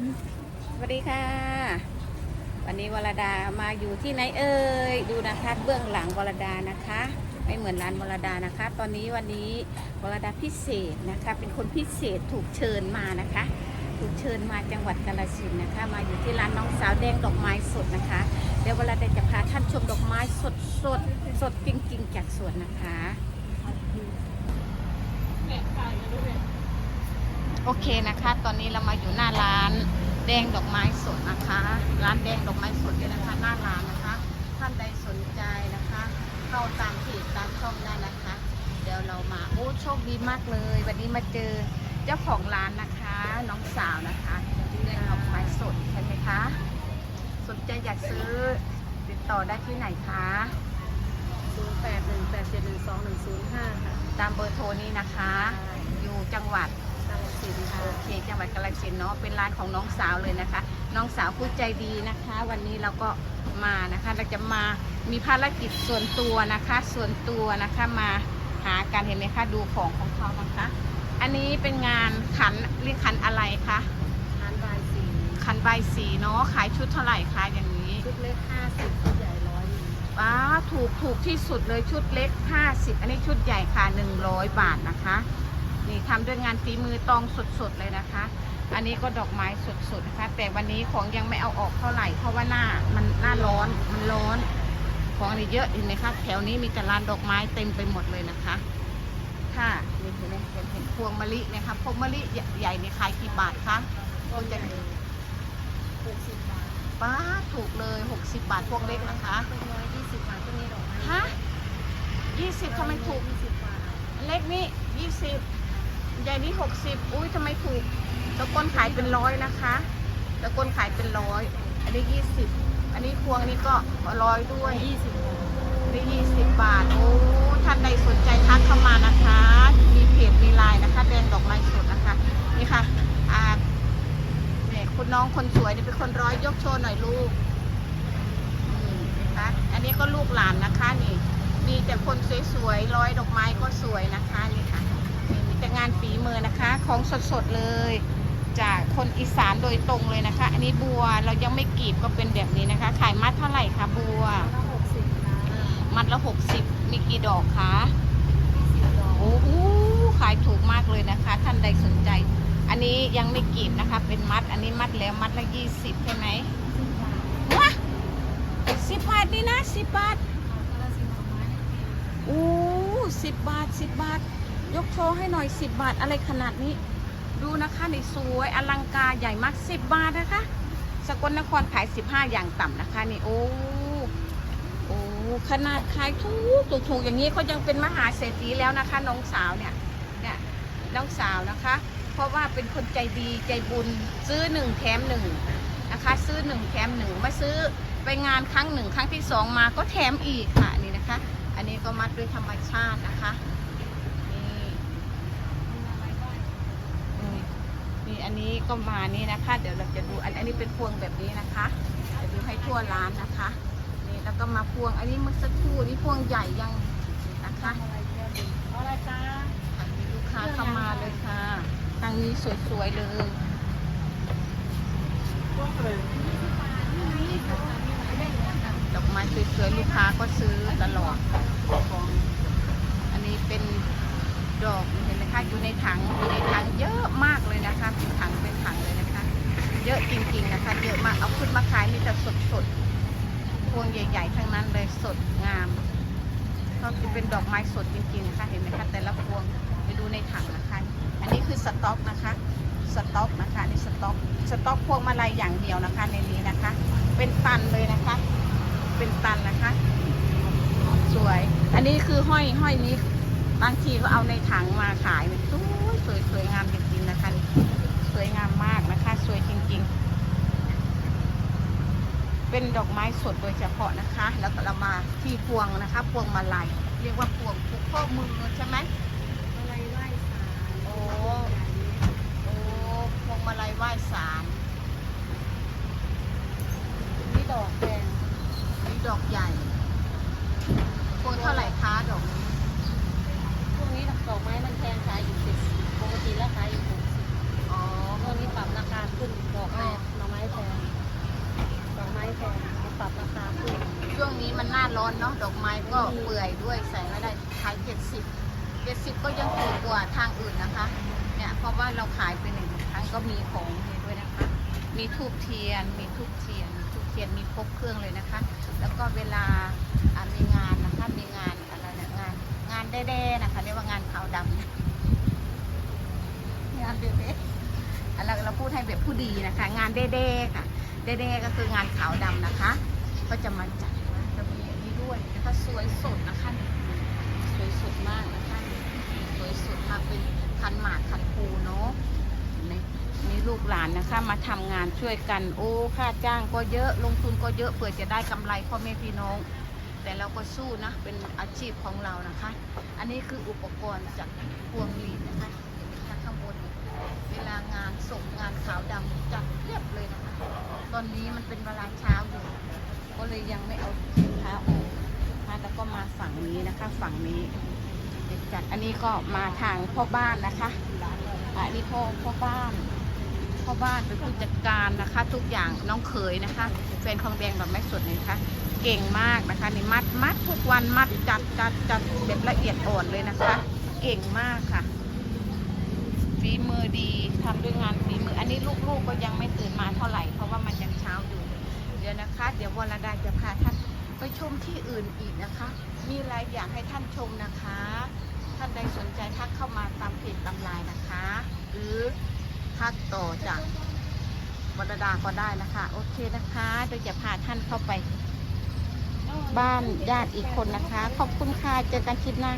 สวัสดีค่ะ วันนี้วรดามาอยู่ที่ไหนเอ่ยดูนะคะเบื้องหลังวรดานะคะ ไม่เหมือนร้านวรดานะคะ ตอนนี้วันนี้วรดาพิเศษนะคะ เป็นคนพิเศษถูกเชิญมานะคะ ถูกเชิญมาจังหวัดกาฬสินธุ์นะคะ มาอยู่ที่ร้านน้องสาวแดงดอกไม้สดนะคะ เดี๋ยววรดาจะพาท่านชมดอกไม้สดสดสดจริงๆจากสวนนะคะ โอเคนะคะ ตอนนี้เรามาอยู่หน้าร้าน แดงดอกไม้สดนะคะ ร้านแดงดอกไม้สดเนี่ยนะคะ หน้าร้านนะคะ ท่านใดสนใจนะคะ เข้าตามเพจตามช่องได้นะคะ เดี๋ยวเรามาโอ้โชคดีมากเลย วันนี้มาเจอเจ้าของร้านนะคะ น้องสาวนะคะแดงดอกไม้สดใช่ไหมคะสนใจอยากซื้อติดต่อได้ที่ไหนคะศูนย์แปดหนึ่งแปดเจ็ดหนึ่งสองหนึ่งศูนย์ห้าค่ะตามเบอร์โทรนี้นะคะ อยู่จังหวัดกาฬสิ นธุ์ค่ะโอเคจังหวัดกาฬสินธุ์เนาะเป็นร้านของน้องสาวเลยนะคะ น้องสาวผู้ใจดีนะคะ วันนี้เราก็มานะคะเราจะมามีภารกิจส่วนตัวนะคะ ส่วนตัวนะคะมาหากันเห็นไหมคะดูของของเขานะคะ อันนี้เป็นงานขันเรียกขันอะไรคะร้านบายสีขันใบายสีเนาะขายชุดเท่าไหร่คะอย่างนี้ ชุดเล็กห้าสิบชุดใหญ่ร้อยหนึ่งว้าถูกถูกที่สุดเลยชุดเล็ก 50 อันนี้ชุดใหญ่ค่ะ 100 บาทนะคะ นี่ทำด้วยงานฝีมือตองสดๆเลยนะคะ อันนี้ก็ดอกไม้สดๆนะคะ แต่วันนี้ของยังไม่เอาออกเท่าไหร่ เพราะว่าหน้ามันหน้าร้อนมันร้อน ของอันนี้เยอะเห็นไหมคะแถวนี้มีแต่ลานดอกไม้เต็มไปหมดเลยนะคะ ค่ะนี่เห็นไหมเห็นเห็นพวงมะลินะคะพวงมะลิใหญ่ๆนี่ขายกี่บาทคะก็ใหญ่หกสิบบาทป้าถูกเลย60บาทพวงเล็กนะคะเป็นร้อยยี่สิบบาทก็มีดอกไม้ฮะ20ทำไมถูกยี่สิบบาทเล็กนี่ยี่สิบ ใหญ่นี่หกสิบอุ้ยทำไมถูกตะก้นขายเป็นร้อยนะคะตะก้นขายเป็นร้อยอันนี้ยี่สิบอันนี้พวงนี่ก็ร้อยด้วยยี่สิบบาทอันนี้ยี่สิบบาทโอ้ท่านใดสนใจทักเข้ามานะคะ มีเพจมีไลน์นะคะแดงดอกไม้สดนะคะนี่ค่ะอ่าเนี่ยคุณน้องคนสวยนี่เป็นคนร้อยยกโชว์หน่อยลูกนี่นะคะอันนี้ก็ลูกหลานนะคะนี่มีแต่คนสวยๆร้อยดอกไม้ก็สวยนะคะนี่ค่ะนี่มีแต่ งานฝีมือนะคะ ของสดๆเลย จากคนอีสานโดยตรงเลยนะคะ อันนี้บัวเรายังไม่กรีบก็เป็นแบบนี้นะคะ ขายมัดเท่าไหร่คะบัวแล้วหกสิบนะมัดละหกสิบมีกี่ดอกคะยี่สิบดอกโอ้โหขายถูกมากเลยนะคะ ท่านใดสนใจ อันนี้ยังไม่กรีบนะคะ เป็นมัด อันนี้มัดแล้วมัดละยี่สิบใช่ไหมสิบบาทว้าสิบบาทนี่นะสิบบาทกาฬสินธุ์ดอกไม้เนี่ยโอ้สิบบาทสิบบาท ยกโชว์ให้หน่อยสิบบาทอะไรขนาดนี้ ดูนะคะนี่สวยอลังการใหญ่มากสิบบาทนะคะ สกลนครขายสิบห้าอย่างต่ำนะคะนี่โอ้โอ้ขนาดขายถูกถูกถูกอย่างนี้เขายังเป็นมหาเศรษฐีแล้วนะคะ น้องสาวเนี่ยเนี่ยน้องสาวนะคะ เพราะว่าเป็นคนใจดีใจบุญซื้อหนึ่งแถมหนึ่งนะคะ ซื้อหนึ่งแถมหนึ่งมาซื้อไปงานครั้งหนึ่งครั้งที่สองมาก็แถมอีกค่ะนี่นะคะ อันนี้ก็มัดด้วยธรรมชาตินะคะนี่นี่นี่ อันนี้ก็มานี่นะคะ เดี๋ยวเราจะดูอันอันนี้เป็นพวงแบบนี้นะคะจะดูให้ทั่วร้านนะคะ นี่แล้วก็มาพวงอันนี้เมื่อสักครู่นี่พวงใหญ่ยังนะคะอะไรแก้วดีเอาอะไรจ้ามีลูกค้าเข้ามาเลยค่ะทางนี้สวยๆเลยดอกไม้สวยๆลูกค้าก็ซื้อตลอดอันนี้เป็นดอกเห็นไหมคะอยู่ในถังอยู่ในถังเยอะมาก ยอะจริงๆนะคะ เยอะมาก เอาขึ้นมาขายนี่จะสดๆพวงใหญ่ ๆ ทั้งนั้นเลยสดงามก็จะเป็นดอกไม้สดจริงๆนะคะเห็นไหมคะแต่ละพวงไปดูในถังนะคะ อันนี้คือสต็อกนะคะสต็อกนะคะนี่สต็อกสต็อกพวงมาลัยอย่างเดียวนะคะในนี้นะคะ เป็นตันเลยนะคะ เป็นตันนะคะ สวย อันนี้คือห้อยห้อยนี้บางทีก็เอาในถังมาขายเนี่ยสวยสวยสวยงามจริงๆนะคะ วยงามมากนะคะ สวยจริงๆ เป็นดอกไม้สดโดยเฉพาะนะคะ แล้วก็เรามาที่พวงนะคะ พวงมาลัยเรียกว่าพวงผูกข้อมือใช่ไหมอะไรไหว้สารโอ้โอ้พวงมาลัยไหว้ศาล นี่ดอกแดง นี่ดอกใหญ่พวงเท่าไหร่คะดอกนี้ พวกนี้ดอกไม้มันแพงขายอยู่สิบปกติแล้วขายอยู่หกสิบ อ๋อ ตอนนี้ปรับราคาขึ้นดอกแรก อนเนาะดอก ไม้ก็เปื่อยด้วยใส่ไม่ได้ขายเจ็ดสิบเจ็ดสิบก็ยังถูกกว่าทางอื่นนะคะ เนี่ยเพราะว่าเราขายไปหนึ่งครั้งก็มีของนี่ด้วยนะคะ มีทูบเทียน มีทูบเทียนทูบเทียนมีครบเครื่องเลยนะคะ แล้วก็เวลาอะมีงานนะคะมีงานอะไรนะงาน งานแด้ๆนะคะเรียกว่างานขาวดำงานเด้ๆอะเราเราพูดให้แบบผู้ดีนะคะ งานเด้ๆค่ะเด้ๆก็คืองานขาวดำนะคะ ก็จะมาจัด นี้ด้วยนะคะสวยสดนะคะสวยสดมากนะคะสวยสดมากเป็นคันหมากคันภูเนาะนมีลูกหลานนะคะมาทำงานช่วยกันโอ้ค่าจ้างก็เยอะลงทุนก็เยอะเพื่อจะได้กำไรพ่อแม่พี่น้อง แต่เราก็สู้นะเป็นอาชีพของเรานะคะ อันนี้คืออุปกรณ์จากพวงหลีดนะคะข้างบนเวลางานส่งงานขาวดำจัดเรียบเลยนะคะ ตอนนี้มันเป็นเวลาเช้าอยู่ก็เลยยังไม่เอาสินค้าออก แล้วก็มาฝั่งนี้นะคะ ฝั่งนี้เด็กจัดอันนี้ก็มาทางพ่อบ้านนะคะอันนี้พ่อพ่อบ้านพ่อบ้านเป็นผู้จัดการนะคะ ทุกอย่างน้องเขยนะคะแฟนทองแดงแบบไม่สดเลยนะคะ เก่งมากนะคะนี่มัดมัดทุกวันมัดจัดจัดจัดแบบละเอียดอ่อนเลยนะคะ เก่งมากค่ะฝีมือดีทำด้วยงานฝีมือ อันนี้ลูกๆก็ยังไม่ตื่นมาเท่าไหร่เพราะว่ามันยังเช้าอยู่ เดี๋ยวนะคะ เดี๋ยววรดาจะพาท่าน ไปชมที่อื่นอีกนะคะ มีอะไรอยากให้ท่านชมนะคะ ท่านใดสนใจทักเข้ามาตามเพจตามไลน์นะคะ หรือทักต่อจากวรดาก็ได้นะคะ โอเคนะคะเดี๋ยวจะพาท่านเข้าไป บ้านญาติอีกคนนะคะ ขอบคุณค่ะ เจอกันคลิปหน้า